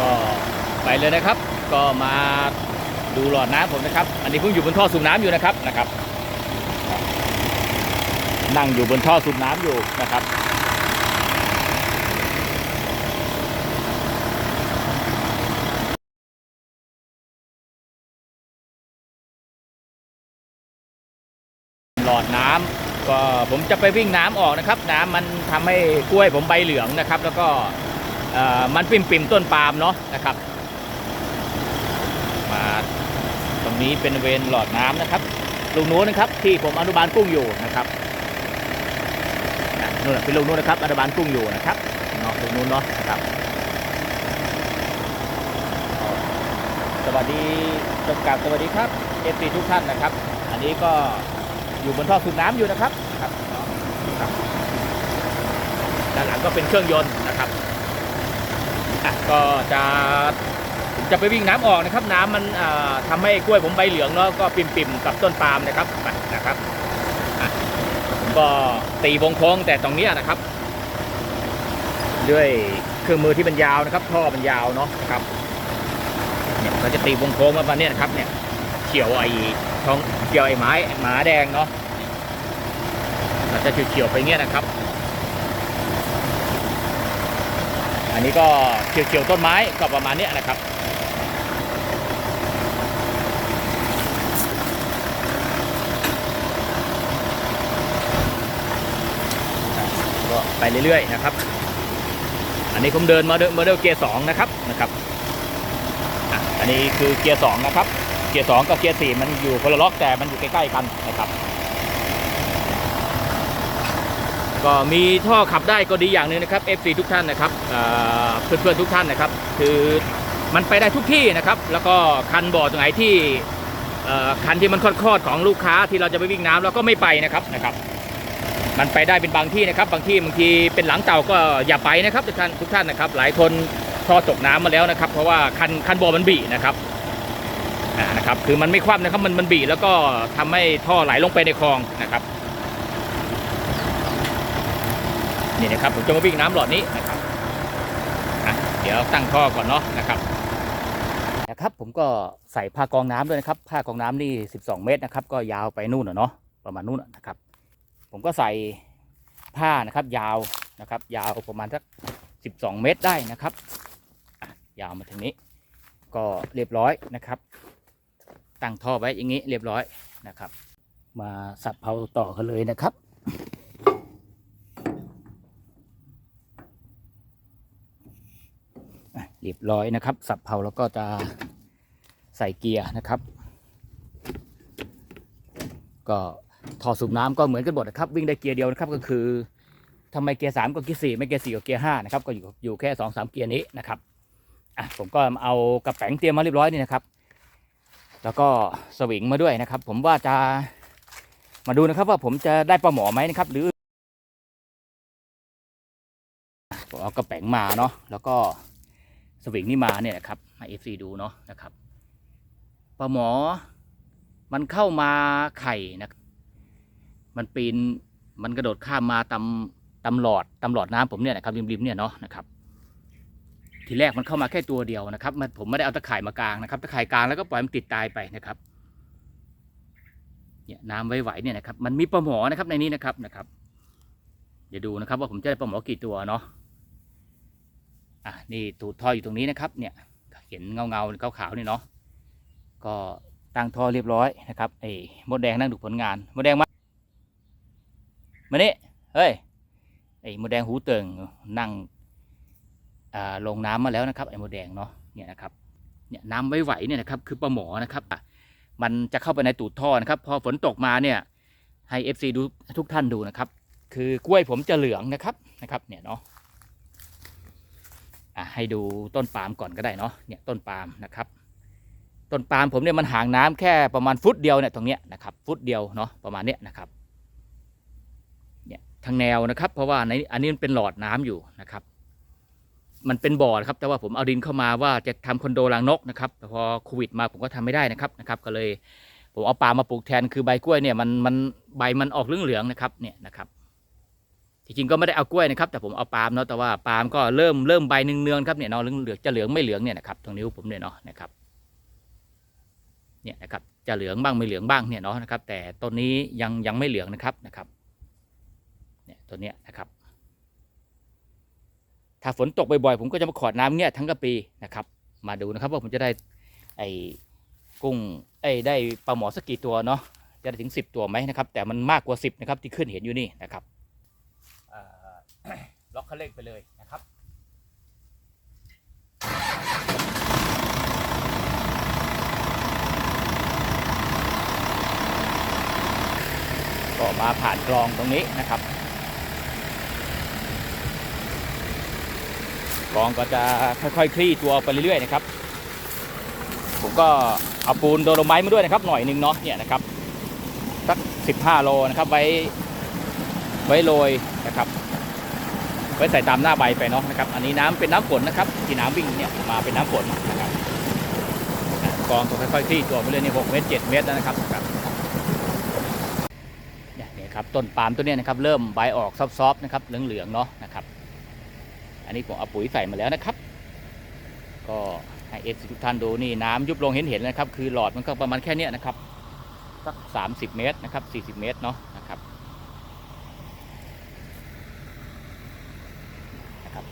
ก็ไปเลยนะครับ ก็มาดูหลอดน้ำผมนะครับ อันนี้เพิ่งอยู่บนท่อสูบน้ำอยู่นะครับนะครับ นั่งอยู่บนท่อสูบน้ำอยู่นะครับหลอดน้ำก็ผมจะไปวิ่งน้ำออกนะครับ น้ำมันทำให้กล้วยผมใบเหลืองนะครับ แล้วก็ มันปิ่มปิ่มๆต้นปาล์มเนาะนะครับ มาตรงนี้เป็นเวรหลอดน้ำนะครับลูกนู้นนะครับ ที่ผมอนุบาลกุ้งอยู่นะครับนู่นนะเป็นลูกนู้นนะครับอนุบาลกุ้งอยู่นะครับเนาะลูกนู้นเนาะนะครับสวัสดีจบกับสวัสดีครับเอฟซีทุกท่านนะครับ อันนี้ก็อยู่บนท่อสูบน้ำอยู่นะครับครับด้านหลังก็เป็นเครื่องยนต์นะครับ อะก็จะผมจะไปวิ่งน้ำออกนะครับ น้ำมันอ่าทำให้กล้วยผมใบเหลืองเนาะก็ปิ่มๆกับต้นปาล์มนะครับนะครับก็ตีวงโค้งแต่ตรงเนี้ยนะครับ ด้วยเครื่องมือที่มันยาวนะครับ ท่อมันยาวเนาะครับเนี่ยเราจะตีวงโค้งมาประมาณเนี้ยนะครับ เนี่ยเขียวไอ้ท้องเกี่ยวไอ้ไม้หมาแดงเนาะเราจะเขียวๆไปเงี้ยนะครับ อันนี้ก็เขียวๆต้นไม้ก็ประมาณนี้นะครับก็ไปเรื่อยๆนะครับ อันนี้ผมเดินมาเดินมาเดินเกียร์สองนะครับนะครับอันนี้คือเกียร์สองนะครับ เกียร์สองกับเกียร์สี่มันอยู่คนละล็อกแต่มันอยู่ใกล้ๆกันนะครับ ก็มีท่อขับได้ก็ดีอย่างหนึ่งนะครับ FC ทุกท่านนะครับเอ่อเพื่อนๆทุกท่านนะครับ คือมันไปได้ทุกที่นะครับ แล้วก็คันบ่อตรงไหนที่คันที่มันคลอดๆของลูกค้าที่เราจะไปวิ่งน้ำเราก็ไม่ไปนะครับนะครับ มันไปได้เป็นบางที่นะครับ บางที่บางทีเป็นหลังเต่าก็อย่าไปนะครับทุกท่านทุกท่านนะครับ หลายคนท่อตกน้ำมาแล้วนะครับ เพราะว่าคันคันบ่อมันบีนะครับนะครับ คือมันไม่คว่ำนะครับมันมันบีแล้วก็ทำให้ท่อไหลลงไปในคลองนะครับ นี่นะครับผมจะมาวิ่งน้ำหลอดนี้นะครับเดี๋ยวตั้งท่อก่อนเนาะนะครับนะครับผมก็ใส่ผ้ากองน้ำด้วยนะครับ ผ้ากองน้ำนี่ 12 เมตรนะครับ ก็ยาวไปนู่นน่ะเนาะประมาณนู่นนะครับ ผมก็ใส่ผ้านะครับ ยาวนะครับ ยาวประมาณสัก 12 เมตรได้นะครับยาวมาถึงนี้ ก็เรียบร้อยนะครับ ตั้งท่อไว้อย่างนี้เรียบร้อยนะครับ มาสับเผาต่อกันเลยนะครับอะ เรียบร้อยนะครับ สับเผาแล้วก็จะใส่เกียร์นะครับ ก็ท่อสูบน้ำก็เหมือนกันหมดนะครับ วิ่งได้เกียร์เดียวนะครับก็คือทำไมเกียร์สามก็เกียร์สี่ไม่เกียร์สี่ก็เกียร์ห้านะครับก็อยู่อยู่แค่สองสามเกียร์นี้นะครับอะผมก็เอากระแป๋งเตรียมมาเรียบร้อยนี่นะครับ แล้วก็สวิงมาด้วยนะครับ ผมว่าจะมาดูนะครับว่าผมจะได้ปลาหมอไหมนะครับ หรือผมเอากระแป๋งมาเนาะแล้วก็ สวิงนี่มาเนี่ยนะครับให้เอฟซีดูเนาะนะครับปลาหมอมันเข้ามาไข่นะมันปีนมันกระโดดข้ามมาตำตำหลอดตำหลอดน้ำผมเนี่ยนะครับริมๆเนี่ยเนาะนะครับ ทีแรกมันเข้ามาแค่ตัวเดียวนะครับ มันผมไม่ได้เอาตะข่ายมากลางนะครับตะข่ายกลางแล้วก็ปล่อยมันติดตายไปนะครับเนี่ยน้ำไว้ไหวๆเนี่ยนะครับมันมีปลาหมอนะครับในนี้นะครับนะครับ เดี๋ยวดูนะครับว่าผมจะได้ปลาหมอกี่ตัวเนาะ อะนี่ตูดท่ออยู่ตรงนี้นะครับเนี่ยเห็นเงาเงาขาวๆนี่เนาะก็ตั้งท่อเรียบร้อยนะครับไอ้มดแดงนั่งดูผลงานมดแดงมามานี่เฮ้ยไอ้มดแดงหูเติงนั่งอ่าลงน้ำมาแล้วนะครับไอ้โมดแดงเนาะเนี่ยนะครับเนี่ยน้ำไว้ไหวเนี่ยนะครับคือปลาหมอนะครับอะมันจะเข้าไปในตูดท่อนะครับพอฝนตกมาเนี่ยให้ FC ดูทุกท่านดูนะครับคือกล้วยผมจะเหลืองนะครับนะครับเนี่ยเนาะ อะให้ดูต้นปาล์มก่อนก็ได้เนาะเนี่ยต้นปาล์มนะครับ ต้นปาล์มผมเนี่ยมันห่างน้ำแค่ประมาณฟุตเดียวเนี่ยตรงเนี้ยนะครับฟุตเดียวเนาะประมาณเนี้ยนะครับเนี่ยทางแนวนะครับเพราะว่าในอันนี้มันเป็นหลอดน้ำอยู่นะครับ มันเป็นบ่อครับแต่ว่าผมเอาดินเข้ามาว่าจะทำคอนโดรังนกนะครับแต่พอโควิดมาผมก็ทำไม่ได้นะครับนะครับ ก็เลยผมเอาปาล์มมาปลูกแทนคือใบกล้วยเนี่ยมันมันใบมันออกเหลืองๆนะครับเนี่ยนะครับ ทจริงก็ไม่ได้เอากล้วยนะครับแต่ผมเอาปาล์มเนาะแต่ว่าปาล์มก็เริ่มเริ่มใบเนืองๆครับเนี่ยเนาะเหลืองเหลืองจะเหลืองไม่เหลืองเนี่ยนะครับตรงนิ้วผมเนี่ยเนาะนะครับเนี่ยนะครับจะเหลืองบ้างไม่เหลืองบ้างเนี่ยเนาะนะครับ แต่ต้นนี้ยังยังไม่เหลืองนะครับนะครับเนี่ยตัวเนี้ยนะครับ ถ้าฝนตกบ่อยๆผมก็จะมาขอดน้ำเนี่ยทั้งกระปีนะครับ มาดูนะครับว่าผมจะได้ไอ้กุ้งไอ้ได้ปลาหมอสักกี่ตัวเนาะจะได้ถึงสิบตัวไหมนะครับ แต่มันมากกว่าสิบนะครับที่ขึ้นเห็นอยู่นี่นะครับ ล็อกคันเร่งไปเลยนะครับก็มาผ่านกรองตรงนี้นะครับกรองก็จะค่อยๆคลี่ตัวไปเรื่อยๆนะครับ ผมก็เอาปูนโดโลไมต์มาด้วยนะครับ หน่อยหนึงเนาะเนี่ยนะครับสัก15 โลนะครับไว้ไว้โรยนะครับ ไว้ใส่ตามหน้าใบไปเนาะนะครับ อันนี้น้ำเป็นน้ำฝนนะครับ ที่น้ำวิ่งเนี่ยมาเป็นน้ำฝนนะครับกองก็ค่อยๆคลี่ตัวไปเรื่อยนี่6เมตร7เมตรแล้วนะครับครับเนี่ยครับต้นปาล์มตัวนี้นะครับเริ่มใบออกซอฟๆนะครับเหลืองๆเนาะนะครับ อันนี้ผมเอาปุ๋ยใส่มาแล้วนะครับ ก็ให้เอฟทุกท่านดูนี่น้ำยุบลงเห็นเห็นๆนะครับ คือหลอดมันก็ประมาณแค่เนี้ยนะครับสักสามสิบเมตรนะครับสี่สิบเมตรเนาะนะครับ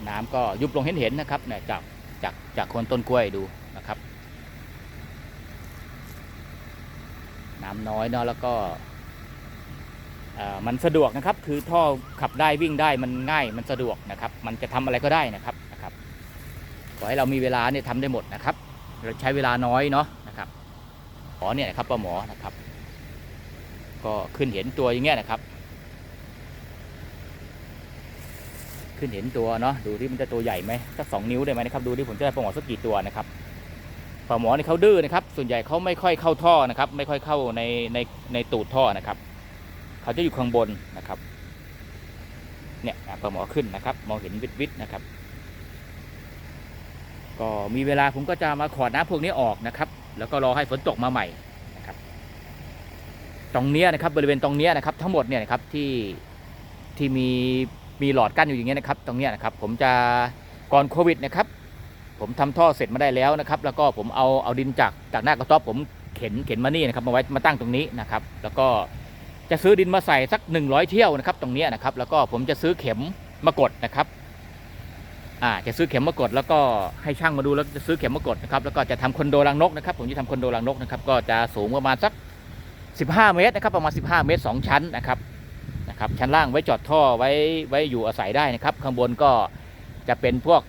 นะครับน้ำก็ยุบลงเห็นเห็นๆนะครับเนี่ยจากจากจากคนต้นกล้วยดูนะครับ น้ำน้อยเนาะแล้วก็มันสะดวกนะครับ คือท่อขับได้วิ่งได้มันง่ายมันสะดวกนะครับ มันจะทำอะไรก็ได้นะครับนะครับขอให้เรามีเวลาเนี่ยทำได้หมดนะครับ เราใช้เวลาน้อยเนาะนะครับหมอเนี่ยนะครับป้าหมอนะครับ ก็ขึ้นเห็นตัวอย่างเงี้ยนะครับ ขึ้นเห็นตัวเนาะดูที่มันจะตัวใหญ่ไหมสักสองนิ้วได้ไหมนะครับดูที่ผมจะได้ปลาหมอสักกี่ตัวนะครับปลาหมอเนี่เขาดื้อนะครับ ส่วนใหญ่เขาไม่ค่อยเข้าท่อนะครับ ไม่ค่อยเข้าในในในตูดท่อนะครับเขาจะอยู่ข้างบนนะครับเนี่ยปลาหมอขึ้นนะครับ มองเห็นวิดวิดนะครับ ก็มีเวลาผมก็จะมาขอดน้ำพวกนี้ออกนะครับ แล้วก็รอให้ฝนตกมาใหม่นะครับ ตรงเนี้ยนะครับบริเวณตรงเนี้ยนะครับ ทั้งหมดเนี่ยนะครับที่ที่มี มีหลอดกั้นอยู่อย่างเงี้ยนะครับตรงเนี้ยนะครับผมจะก่อนโควิดนะครับผมทำท่อเสร็จมาได้แล้วนะครับแล้วก็ผมเอาเอาดินจากจากหน้ากระต๊อบผมเข็นเข็นมานี่นะครับมาไว้มาตั้งตรงนี้นะครับแล้วก็จะซื้อดินมาใส่สัก 100 เที่ยวนะครับตรงเนี้ยนะครับแล้วก็ผมจะซื้อเข็มมากดนะครับอ่าจะซื้อเข็มมากดแล้วก็ให้ช่างมาดูแล้วจะซื้อเข็มมากดนะครับแล้วก็จะทำคอนโดรังนกนะครับผมจะทำคอนโดรังนกนะครับก็จะสูงประมาณสัก 15 เมตรนะครับประมาณ 15 เมตร 2 ชั้นนะครับ นะครับชั้นล่างไว้จอดท่อไว้ไว้อยู่อาศัยได้นะครับ ข้างบนก็จะเป็นพวก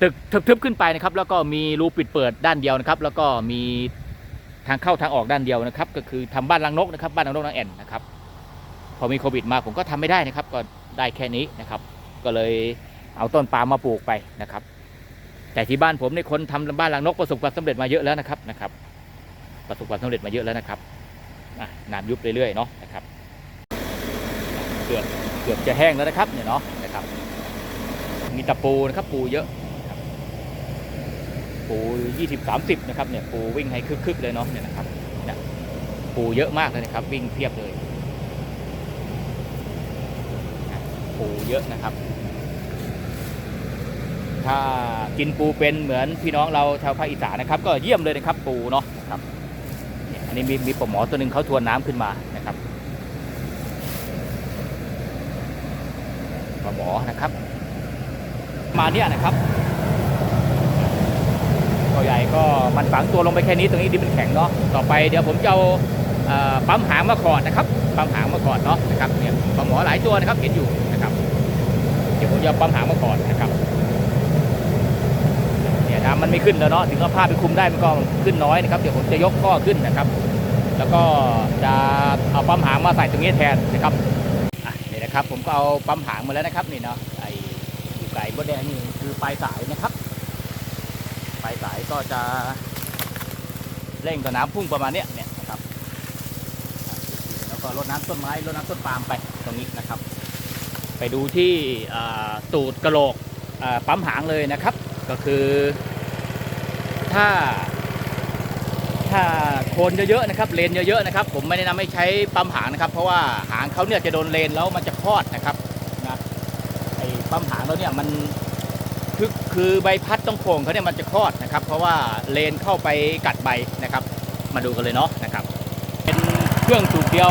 ตึกทึบๆขึ้นไปนะครับ แล้วก็มีรูปิดเปิดด้านเดียวนะครับ แล้วก็มีทางเข้าทางออกด้านเดียวนะครับ ก็คือทำบ้านรังนกนะครับบ้านรังนกนางแอ่นนะครับพอมีโควิดมาผมก็ทำไม่ได้นะครับ ก็ได้แค่นี้นะครับ ก็เลยเอาต้นปาล์มมาปลูกไปนะครับ แต่ที่บ้านผมในยคนทำบ้านรังนกประสบความสำเร็จมาเยอะแล้วนะครับนะครับ ประสบความสำเร็จมาเยอะแล้วนะครับน้ำยุบเรื่อยๆเนาะนะครับ กือบเกือบจะแห้งแล้วนะครับเนี่ยเนาะนะครับมีตะปูนะครับปูเยอะปูยี่สิบสามสิบนะครับเนี่ยปูวิ่งให้คึกๆเลยเนาะเนี่ยนะครับเนี่ยปูเยอะมากเลยนะครับ วิ่งเพียบเลย ปูเยอะนะครับ ถ้ากินปูเป็นเหมือนพี่น้องเราชาวภาคอีสานนะครับ ก็เยี่ยมเลยนะครับปูเนาะนะครับเนี่อันนี้มีมีปลาหมอตัวหนึ่งเขาทวนน้ำขึ้นมานะครับปลา หมอนะครับ มาเนี่ยนะครับตัวใหญ่ก็มันฝังตัวลงไปแค่นี้ตรงนี้ดินมันแข็งเนาะต่อไปเดี๋ยวผมจะเอาปั๊มหางมาขอดนะครับปั๊มหางมาขอดเนาะนะครับเนี่ยปลาหมอหลายตัวนะครับเห็นอยู่นะครับเดี๋ยวผมจะปั๊มหางมาขอดนะครับเนี่ยน้ำมันไม่ขึ้นแล้วเนาะถึงเอาผ้าไปคุมได้มันก็ขึ้นน้อยนะครับเดี๋ยวผมจะยกข้อขึ้นนะครับ แล้วก็จะเอาปั๊มหางมาใส่ตรงนี้แทนนะครับ ก็เอาปั๊มหางมาแล้วนะครับนี่เนาะไอ้ไก่บดแดงนี่คือปลายสายนะครับปลายสายก็จะเร่งกับน้ำพุ่งประมาณเนี้ยเนี่ยนะครับแล้วก็รดน้ำต้นไม้รดน้ำต้นปาล์มไปตรงนี้นะครับ ไปดูที่ตูดกระโหลกปั๊มหางเลยนะครับ ก็คือถ้า ถ้าโคนเยอะๆนะครับเลนเยอะๆนะครับ ผมไม่แนะนำให้ใช้ปั๊มหางนะครับ เพราะว่าหางเขาเนี่ยจะโดนเลนแล้วมันจะคลอดนะครับนะไอ้ปั๊มหางเราเนี่ยมันคือคือใบพัดต้องโค้งเขาเนี่ยมันจะคลอดนะครับ เพราะว่าเลนเข้าไปกัดใบนะครับ มาดูกันเลยเนาะนะครับ เป็นเครื่องสูบเดียว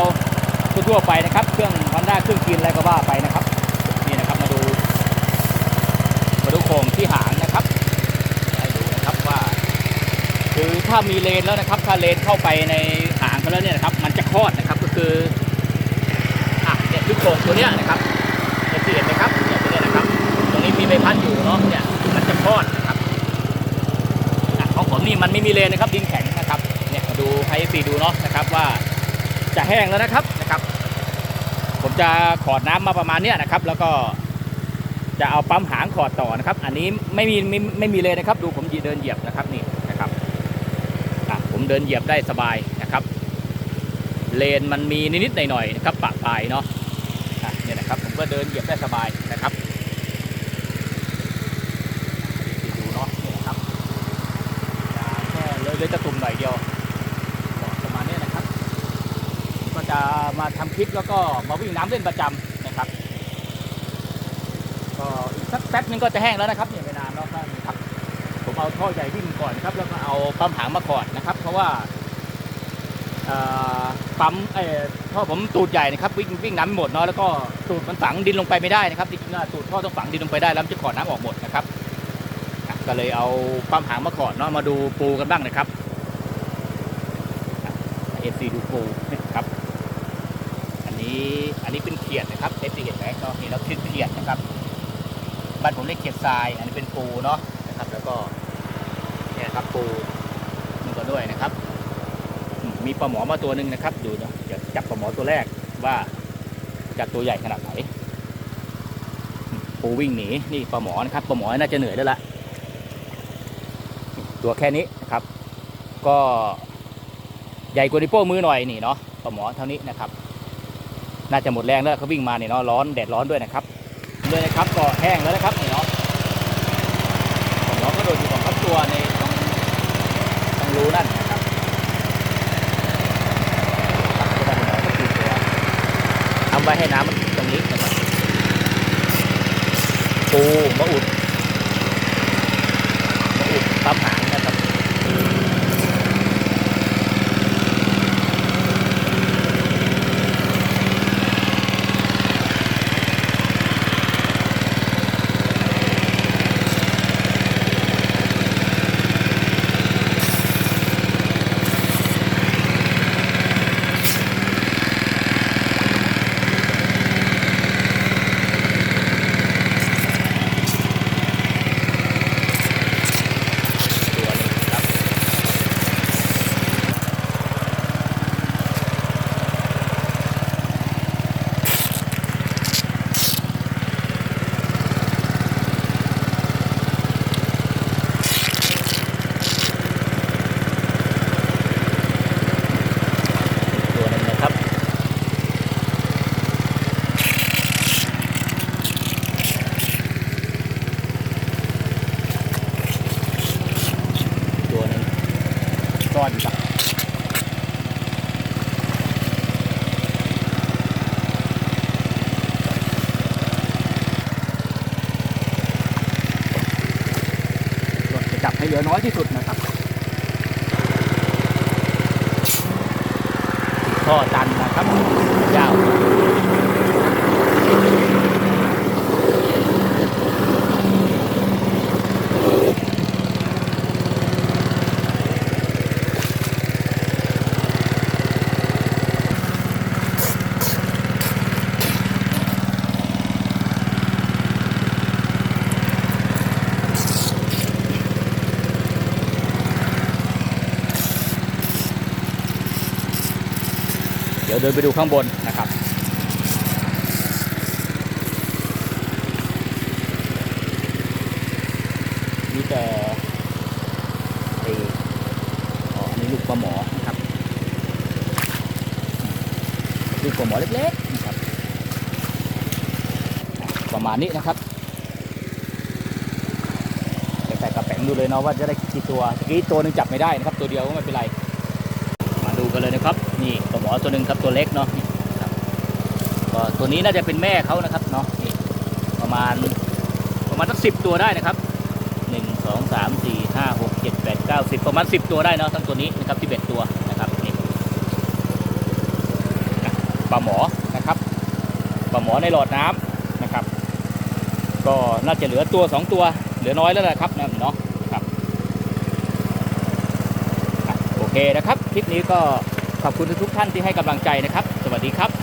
ทั่วๆไปนะครับ เครื่องฮอนด้าเครื่องกินอะไรก็ว่าไปนะครับ นี่นะครับมาดู มาดูโครงที่หางนะครับให้ดูนะครับว่า คือถ้ามีเลนแล้วนะครับ ถ้าเลนเข้าไปในหางเขาแล้วเนี่ยนะครับ มันจะคลอดนะครับก็คืออะเนี่ยคือโครงตัวเนี้ยนะครับเห็นที่เห็นไหมครับเนี่ยตัวเนี้ยนะครับ ตรงนี้มีใบพัดอยู่เนาะเนี่ยมันจะคลอดนะครับของผมนี่มันไม่มีเลนนะครับ ดินแข็งนะครับเนี่ยมาดูให้ฟีดูเนาะนะครับว่าจะแห้งแล้วนะครับนะครับ ผมจะขอดน้ำมาประมาณเนี้ยนะครับ แล้วก็จะเอาปั๊มหางขอดต่อนะครับ อันนี้ไม่มีไม่ไม่มีเลยนะครับ ดูผมเดินเหยียบนะครับ ดินเหยียบได้สบายนะครับ เลนมันมีนิดๆหน่อยๆนะครับปะปลายเนาะเนี่ยนะครับผมก็เดินเหยียบได้สบายนะครับดูเนาะนี่นะครับแค่เลยเลยตะตุ่มหน่อยเดียวประมาณนี้นะครับ ก็จะมาทำคลิปแล้วก็มาวิ่งน้ำเล่นประจำนะครับก็อีกสักแป๊บนึงก็จะแห้งแล้วนะครับเนี่ยไม่นานแล้วครับผมเอาท่อใหญ่วิ่งก่อนนะครับแล้วก็เอาปั๊มหางมาขอดนะครับ เพราะว่าปั๊มเอ่อท่อผมตูดใหญ่นะครับวิ่งวิ่งน้ำหมดเนาะแล้วก็ตูดมันฝังดินลงไปไม่ได้นะครับจริงๆอะตูดท่อต้องฝังดินลงไปได้แล้วจะขอดน้ำออกหมดนะครับก็เลยเอาปั๊มหางมาขอดเนาะมาดูปูกันบ้างนะครับเอฟซีดูปูนะครับ อันนี้อันนี้เป็นเขียดนะครับเอฟซีเห็นไหมเนาะนี่เราคือเขียดนะครับบ้านผมเรียกเขียดทราย อันนี้เป็นปูเนาะนะครับ แล้วก็เนี่ยครับปู ด้วยนะครับ มีปลาหมอมาตัวหนึ่งนะครับ ดูนะเนาะจะจับปลาหมอตัวแรกว่าจะตัวใหญ่ขนาดไหนปูวิ่งหนีนี่ปลาหมอนะครับปลาหมอน่าจะเหนื่อยแล้วล่ะตัวแค่นี้นะครับ ก็ใหญ่กว่านิ้วโป้งมือหน่อยนี่เนาะปลาหมอเท่านี้นะครับ น่าจะหมดแรงแล้วเขาวิ่งมาเนี่ยเนาะร้อนแดดร้อนด้วยนะครับเลยนะครับก็แห้งแล้วนะครับนี่เนาะผมน้อก็โดนอยู่สองครับตัวใน รูนั่นนะครับทำไว้ให้น้ำมันตรงนี้นะครับปูมะอุดมะอุดปั๊มหางนะครับ ตัวหนึงครับตัวหนึงนะครับ ตัวหนึง ซ่อนอยู่กับจะจับให้เหลือน้อยที่สุดนะครับท่อตันนะครับยาว เดี๋ยวเดินไปดูข้างบนนะครับมีแต่ไอ้อ๋ออันนี้ลูกปลาหมอนะครับ ลูกปลาหมอเล็กๆนะครับ ประมาณนี้นะครับใส่กระแป๋งดูเลยเนาะว่าจะได้กี่ตัวตะกี้ตัวหนึงจับไม่ได้นะครับ ตัวเดียวก็ไม่เป็นไร มาดูกันเลยนะครับ นี่ปลาหมอตัวหนึ่งครับตัวเล็กเนาะครับก็ตัวนี้น่าจะเป็นแม่เขานะครับเนาะนี่ประมาณประมาณสักสิบตัวได้นะครับหนึ่งสองสามสี่ห้าหกเจ็ดแปดเก้าสิบประมาณสิบตัวได้เนาะทั้งตัวนี้นะครับที่เบ็ดตัวนะครับนี่ปลาหมอนะครับปลาหมอในหลอดน้ำนะครับ ก็น่าจะเหลือตัวสองตัวเหลือน้อยแล้วแหละครับนะเนาะครับโอเคนะครับคลิปนี้ก็ ขอบคุณทุกท่านที่ให้กำลังใจนะครับ สวัสดีครับ